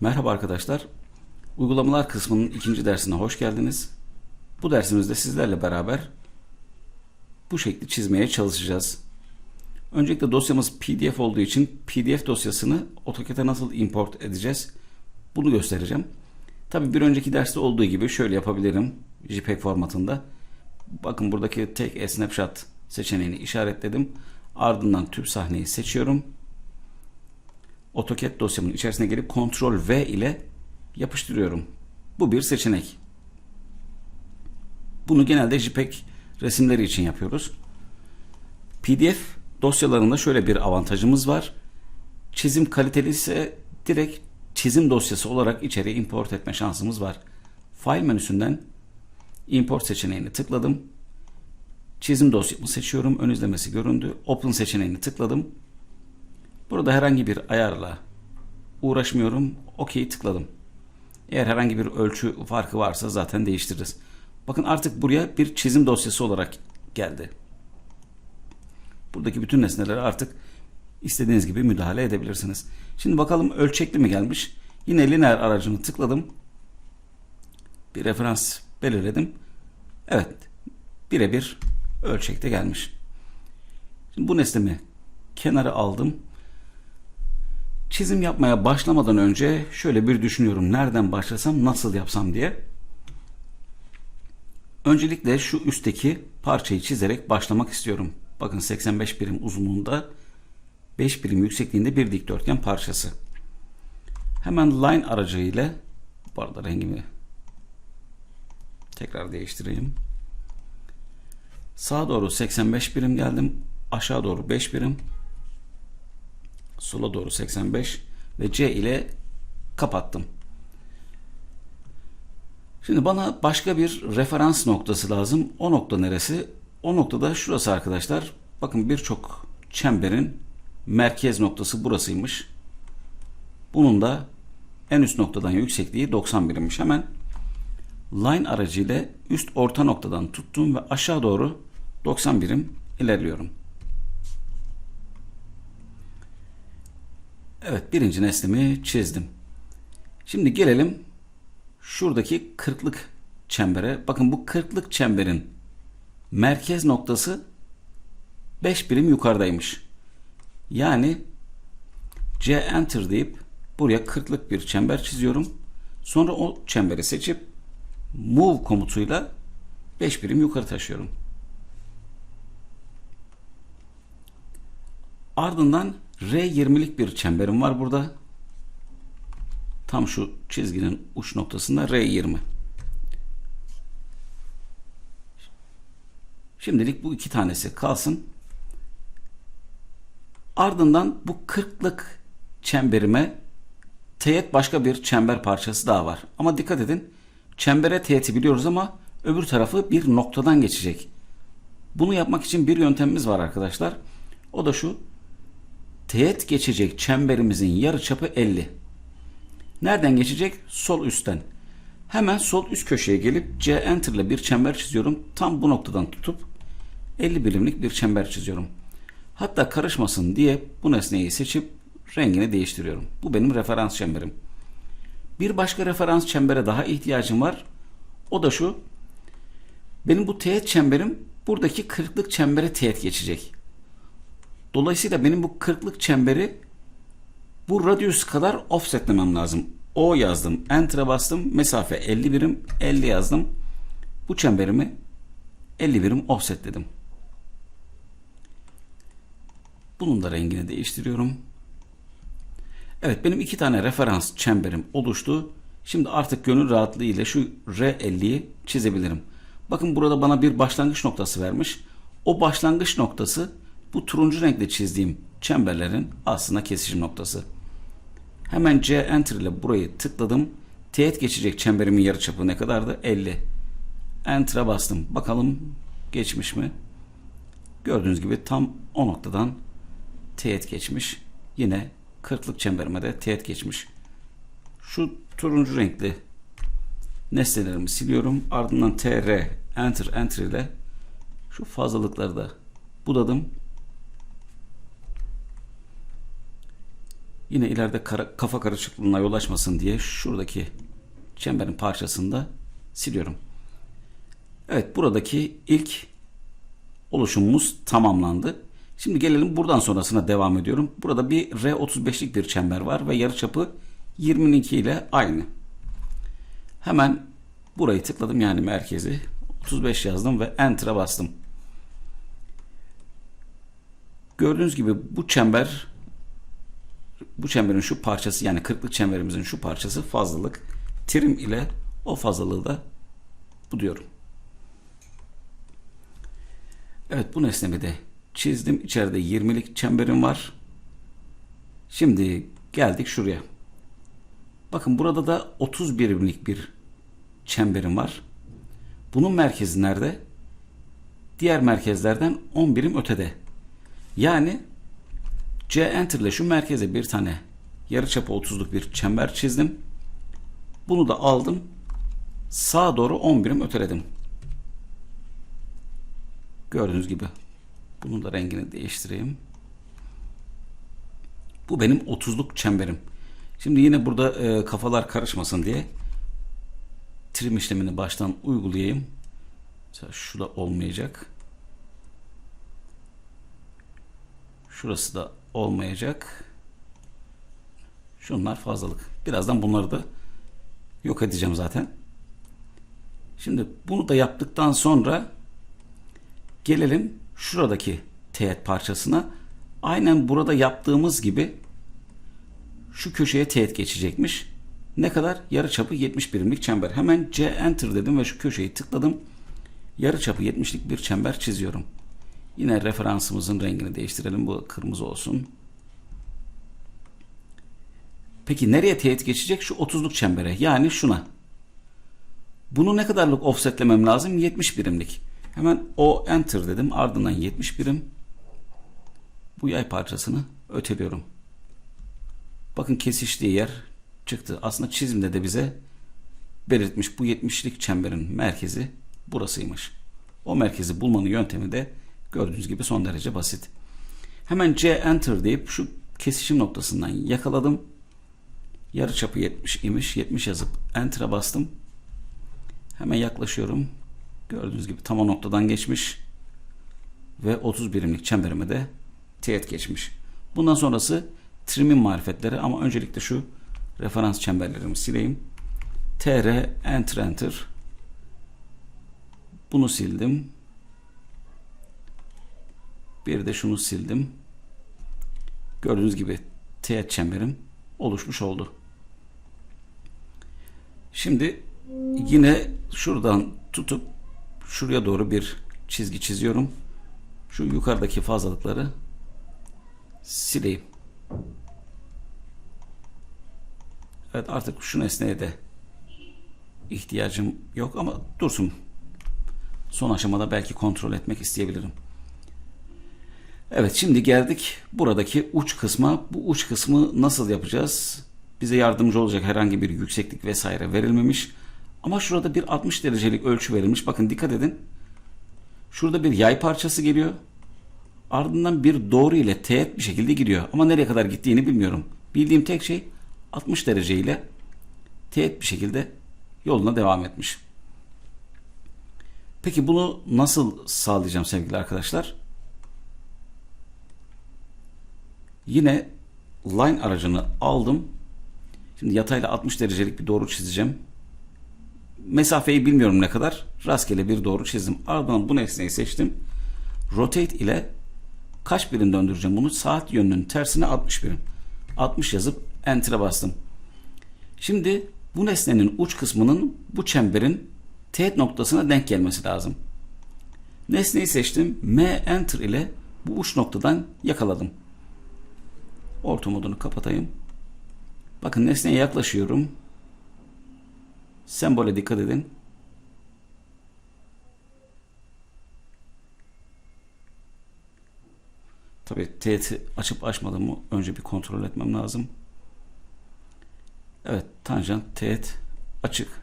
Merhaba arkadaşlar. Uygulamalar kısmının ikinci dersine hoş geldiniz. Bu dersimizde sizlerle beraber bu şekli çizmeye çalışacağız. Öncelikle dosyamız PDF olduğu için PDF dosyasını AutoCAD'e nasıl import edeceğiz? Bunu göstereceğim. Tabi bir önceki derste olduğu gibi şöyle yapabilirim. JPEG formatında. Bakın buradaki tek snapshot seçeneğini işaretledim. Ardından tüm sahneyi seçiyorum. AutoCAD dosyamın içerisine gelip Ctrl V ile yapıştırıyorum. Bu bir seçenek. Bunu genelde JPEG resimleri için yapıyoruz. PDF dosyalarında şöyle bir avantajımız var. Çizim kaliteli ise direkt çizim dosyası olarak içeri import etme şansımız var. File menüsünden import seçeneğini tıkladım. Çizim dosyamı seçiyorum. Ön izlemesi göründü. Open seçeneğini tıkladım. Burada herhangi bir ayarla uğraşmıyorum. OK tıkladım. Eğer herhangi bir ölçü farkı varsa zaten değiştiririz. Bakın artık buraya bir çizim dosyası olarak geldi. Buradaki bütün nesneleri artık istediğiniz gibi müdahale edebilirsiniz. Şimdi bakalım ölçekli mi gelmiş? Yine lineer aracını tıkladım. Bir referans belirledim. Evet. Birebir ölçekte gelmiş. Şimdi bu nesnemi kenara aldım. Çizim yapmaya başlamadan önce şöyle bir düşünüyorum. Nereden başlasam, nasıl yapsam diye. Öncelikle şu üstteki parçayı çizerek başlamak istiyorum. Bakın 85 birim uzunluğunda 5 birim yüksekliğinde bir dikdörtgen parçası. Hemen line aracıyla bu arada rengimi tekrar değiştireyim. Sağa doğru 85 birim geldim. Aşağı doğru 5 birim. Sola doğru 85 ve C ile kapattım. Şimdi bana başka bir referans noktası lazım. O nokta neresi? O noktada şurası arkadaşlar. Bakın birçok çemberin merkez noktası burasıymış. Bunun da en üst noktadan yüksekliği 90 birimmiş. Hemen line aracıyla üst orta noktadan tuttum ve aşağı doğru 90 birim ilerliyorum. Evet birinci nesnemi çizdim. Şimdi gelelim şuradaki kırklık çembere. Bakın bu kırklık çemberin merkez noktası 5 birim yukarıdaymış. Yani C enter deyip buraya kırklık bir çember çiziyorum. Sonra o çemberi seçip move komutuyla 5 birim yukarı taşıyorum. Ardından R20'lik bir çemberim var burada. Tam şu çizginin uç noktasında R20. Şimdilik bu iki tanesi kalsın. Ardından bu kırklık çemberime teğet başka bir çember parçası daha var. Ama dikkat edin çembere teğeti biliyoruz ama öbür tarafı bir noktadan geçecek. Bunu yapmak için bir yöntemimiz var arkadaşlar. O da şu. Teğet geçecek çemberimizin yarıçapı 50. Nereden geçecek? Sol üstten. Hemen sol üst köşeye gelip C enter ile bir çember çiziyorum. Tam bu noktadan tutup 50 birimlik bir çember çiziyorum. Hatta karışmasın diye bu nesneyi seçip rengini değiştiriyorum. Bu benim referans çemberim. Bir başka referans çembere daha ihtiyacım var. O da şu. Benim bu teğet çemberim buradaki kırıklık çembere teğet geçecek. Dolayısıyla benim bu kırıklık çemberi bu radius kadar offsetlemem lazım. O yazdım. Enter'a bastım. Mesafe 50 birim. 50 yazdım. Bu çemberimi 50 birim offsetledim. Bunun da rengini değiştiriyorum. Evet benim iki tane referans çemberim oluştu. Şimdi artık gönül rahatlığı ile şu R50'yi çizebilirim. Bakın burada bana bir başlangıç noktası vermiş. O başlangıç noktası bu turuncu renkle çizdiğim çemberlerin aslında kesişim noktası. Hemen C Enter ile burayı tıkladım. Teğet geçecek çemberimin yarıçapı ne kadardı? 50. Enter'a bastım. Bakalım geçmiş mi? Gördüğünüz gibi tam o noktadan teğet geçmiş. Yine kırklık çemberime de teğet geçmiş. Şu turuncu renkli nesnelerimi siliyorum. Ardından TR Enter Enter ile şu fazlalıkları da budadım. Yine ileride kara- kafa karışıklığına yol açmasın diye şuradaki çemberin parçasını da siliyorum. Evet buradaki ilk oluşumumuz tamamlandı. Şimdi gelelim buradan sonrasına devam ediyorum. Burada bir R35'lik bir çember var ve yarıçapı 22 ile aynı. Hemen burayı tıkladım yani merkezi. 35 yazdım ve Enter'a bastım. Gördüğünüz gibi bu çember bu çemberin şu parçası yani kırklık çemberimizin şu parçası fazlalık. Trim ile o fazlalığı da bu diyorum. Evet bu nesnemi de çizdim. İçeride 20'lik çemberim var. Şimdi geldik şuraya. Bakın burada da 30 birimlik bir çemberim var. Bunun merkezi nerede? Diğer merkezlerden 10 birim ötede. Yani C Enter ile şu merkeze bir tane yarıçapı 30'luk bir çember çizdim. Bunu da aldım. Sağa doğru 10 birim öteledim. Gördüğünüz gibi. Bunun da rengini değiştireyim. Bu benim 30'luk çemberim. Şimdi yine burada e, kafalar karışmasın diye trim işlemini baştan uygulayayım. Mesela şu da olmayacak. Şurası da olmayacak. Şunlar fazlalık. Birazdan bunları da yok edeceğim zaten. Şimdi bunu da yaptıktan sonra gelelim şuradaki teğet parçasına. Aynen burada yaptığımız gibi şu köşeye teğet geçecekmiş. Ne kadar? Yarı çapı 70 birimlik çember. Hemen C Enter dedim ve şu köşeyi tıkladım. Yarı çapı 70'lik bir çember çiziyorum. Yine referansımızın rengini değiştirelim. Bu kırmızı olsun. Peki nereye teğet geçecek? Şu 30'luk çembere. Yani şuna. Bunu ne kadarlık offsetlemem lazım? 70 birimlik. Hemen o enter dedim. Ardından 70 birim. Bu yay parçasını öteliyorum. Bakın kesiştiği yer çıktı. Aslında çizimde de bize belirtmiş. Bu 70'lik çemberin merkezi burasıymış. O merkezi bulmanın yöntemi de gördüğünüz gibi son derece basit. Hemen C enter deyip şu kesişim noktasından yakaladım. Yarıçapı 70 imiş. 70 yazıp enter'a bastım. Hemen yaklaşıyorum. Gördüğünüz gibi tam o noktadan geçmiş. Ve 30 birimlik çemberime de teğet geçmiş. Bundan sonrası trim'in marifetleri ama öncelikle şu referans çemberlerimi sileyim. TR enter enter bunu sildim. Bir de şunu sildim. Gördüğünüz gibi teğet çemberim oluşmuş oldu. Şimdi yine şuradan tutup şuraya doğru bir çizgi çiziyorum. Şu yukarıdaki fazlalıkları sileyim. Evet artık şu nesneye de ihtiyacım yok ama dursun. Son aşamada belki kontrol etmek isteyebilirim. Evet şimdi geldik buradaki uç kısma. Bu uç kısmı nasıl yapacağız? Bize yardımcı olacak herhangi bir yükseklik vesaire verilmemiş. Ama şurada bir 60 derecelik ölçü verilmiş. Bakın dikkat edin. Şurada bir yay parçası geliyor. Ardından bir doğru ile teğet bir şekilde gidiyor. Ama nereye kadar gittiğini bilmiyorum. Bildiğim tek şey 60 derece ile teğet bir şekilde yoluna devam etmiş. Peki bunu nasıl sağlayacağım sevgili arkadaşlar? Yine line aracını aldım. Şimdi yatayla 60 derecelik bir doğru çizeceğim. Mesafeyi bilmiyorum ne kadar. Rastgele bir doğru çizdim. Ardından bu nesneyi seçtim. Rotate ile kaç birim döndüreceğim bunu? Saat yönünün tersine 60 birim. 60 yazıp Enter'a bastım. Şimdi bu nesnenin uç kısmının bu çemberin teğet noktasına denk gelmesi lazım. Nesneyi seçtim. M Enter ile bu uç noktadan yakaladım. Orta modunu kapatayım. Bakın nesneye yaklaşıyorum. Sembole dikkat edin. Tabi teğeti açıp açmadım mı önce bir kontrol etmem lazım. Evet tanjant teğet açık.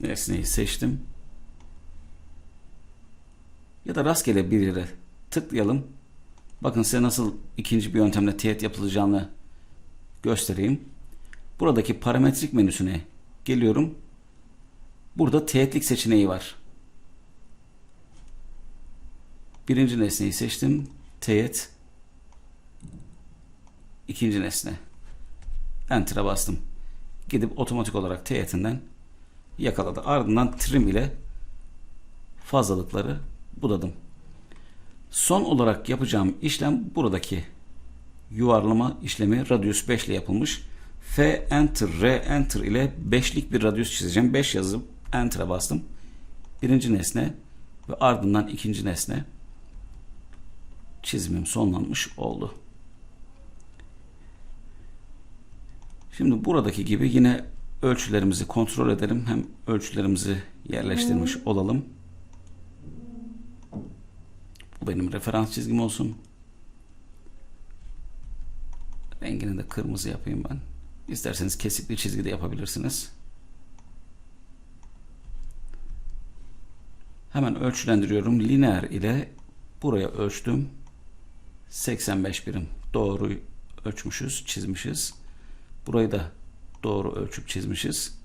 Nesneyi seçtim. Ya da rastgele bir yere tıklayalım. Bakın size nasıl ikinci bir yöntemle teyit yapılacağını göstereyim. Buradaki parametrik menüsüne geliyorum. Burada teyitlik seçeneği var. Birinci nesneyi seçtim. Teyit. İkinci nesne. Enter'a bastım. Gidip otomatik olarak teyitinden yakaladı. Ardından trim ile fazlalıkları budadım. Son olarak yapacağım işlem buradaki yuvarlama işlemi radius 5 ile yapılmış. F enter R enter ile 5'lik bir radius çizeceğim. 5 yazıp enter'a bastım. Birinci nesne ve ardından ikinci nesne çizimim sonlanmış oldu. Şimdi buradaki gibi yine ölçülerimizi kontrol edelim. Hem ölçülerimizi yerleştirmiş olalım. Bu benim referans çizgim olsun. Rengini de kırmızı yapayım ben. İsterseniz kesikli çizgi de yapabilirsiniz. Hemen ölçülendiriyorum. Lineer ile buraya ölçtüm. 85 birim. Doğru ölçmüşüz, çizmişiz. Burayı da doğru ölçüp çizmişiz.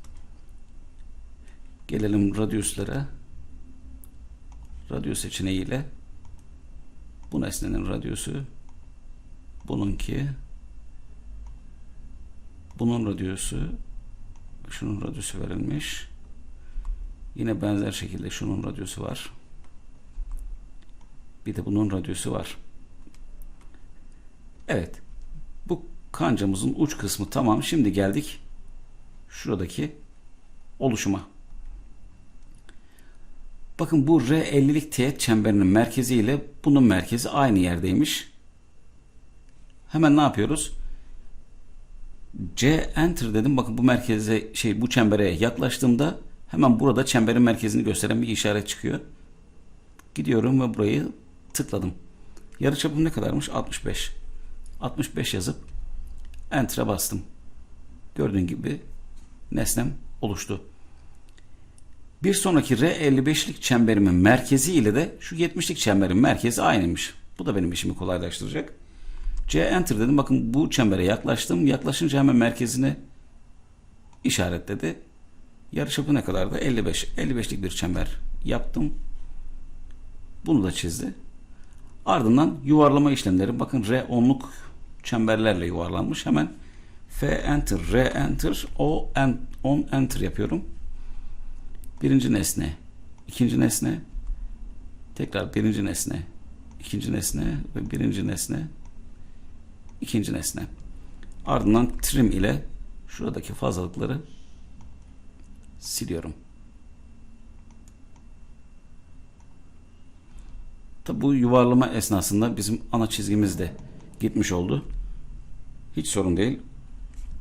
Gelelim radyüslere. Radyus seçeneğiyle bu nesnenin radyüsü bununki bunun radyüsü şunun radyüsü verilmiş. Yine benzer şekilde şunun radyüsü var. Bir de bunun radyüsü var. Evet. Bu kancamızın uç kısmı tamam. Şimdi geldik şuradaki oluşuma. Bakın bu R50'lik teğet çemberinin merkezi ile bunun merkezi aynı yerdeymiş. Hemen ne yapıyoruz? C enter dedim. Bakın bu merkeze şey bu çembere yaklaştığımda hemen burada çemberin merkezini gösteren bir işaret çıkıyor. Gidiyorum ve burayı tıkladım. Yarıçapım ne kadarmış? 65. 65 yazıp enter'a bastım. Gördüğün gibi nesnem oluştu. Bir sonraki R55'lik çemberimin merkezi ile de şu 70'lik çemberin merkezi aynıymış. Bu da benim işimi kolaylaştıracak. C enter dedim. Bakın bu çembere yaklaştım. Yaklaşınca hemen merkezini işaretledi. Yarıçapı ne kadardı? 55. 55'lik bir çember yaptım. Bunu da çizdi. Ardından yuvarlama işlemleri. Bakın R10'luk çemberlerle yuvarlanmış. Hemen F enter, R enter, O en, on enter yapıyorum. Birinci nesne, ikinci nesne, tekrar birinci nesne, ikinci nesne ve birinci nesne, ikinci nesne. Ardından trim ile şuradaki fazlalıkları siliyorum. Tabi bu yuvarlama esnasında bizim ana çizgimiz de gitmiş oldu. Hiç sorun değil.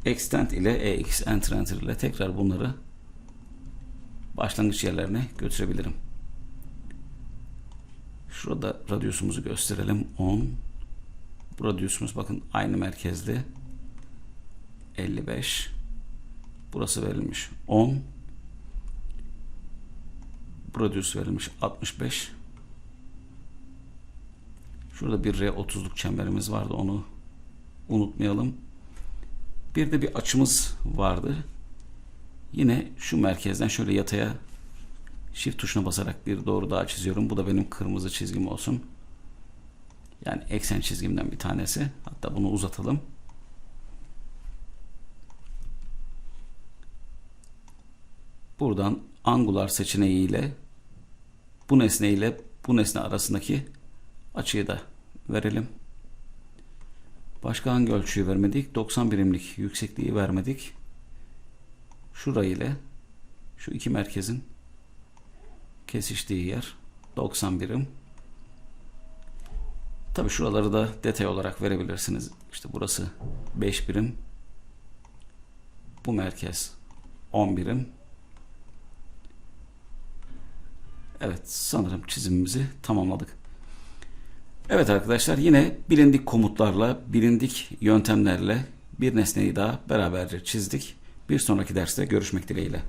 Extend ile EX enter enter ile tekrar bunları başlangıç yerlerine götürebilirim. Şurada radyusumuzu gösterelim. 10. Bu radyusumuz bakın aynı merkezde. 55. Burası verilmiş 10. Bu radyus verilmiş 65. Şurada bir R30'luk çemberimiz vardı. Onu unutmayalım. Bir de bir açımız vardı. Yine şu merkezden şöyle yataya shift tuşuna basarak bir doğru daha çiziyorum. Bu da benim kırmızı çizgim olsun. Yani eksen çizgimden bir tanesi. Hatta bunu uzatalım. Buradan angular seçeneğiyle bu nesne ile bu nesne arasındaki açıyı da verelim. Başka hangi ölçüyü vermedik? 90 birimlik yüksekliği vermedik. Şurayı ile şu iki merkezin kesiştiği yer 90 birim. Tabi şuraları da detay olarak verebilirsiniz. İşte burası 5 birim. Bu merkez 10 birim. Evet sanırım çizimimizi tamamladık. Evet arkadaşlar yine bilindik komutlarla, bilindik yöntemlerle bir nesneyi daha beraberce çizdik. Bir sonraki derste görüşmek dileğiyle.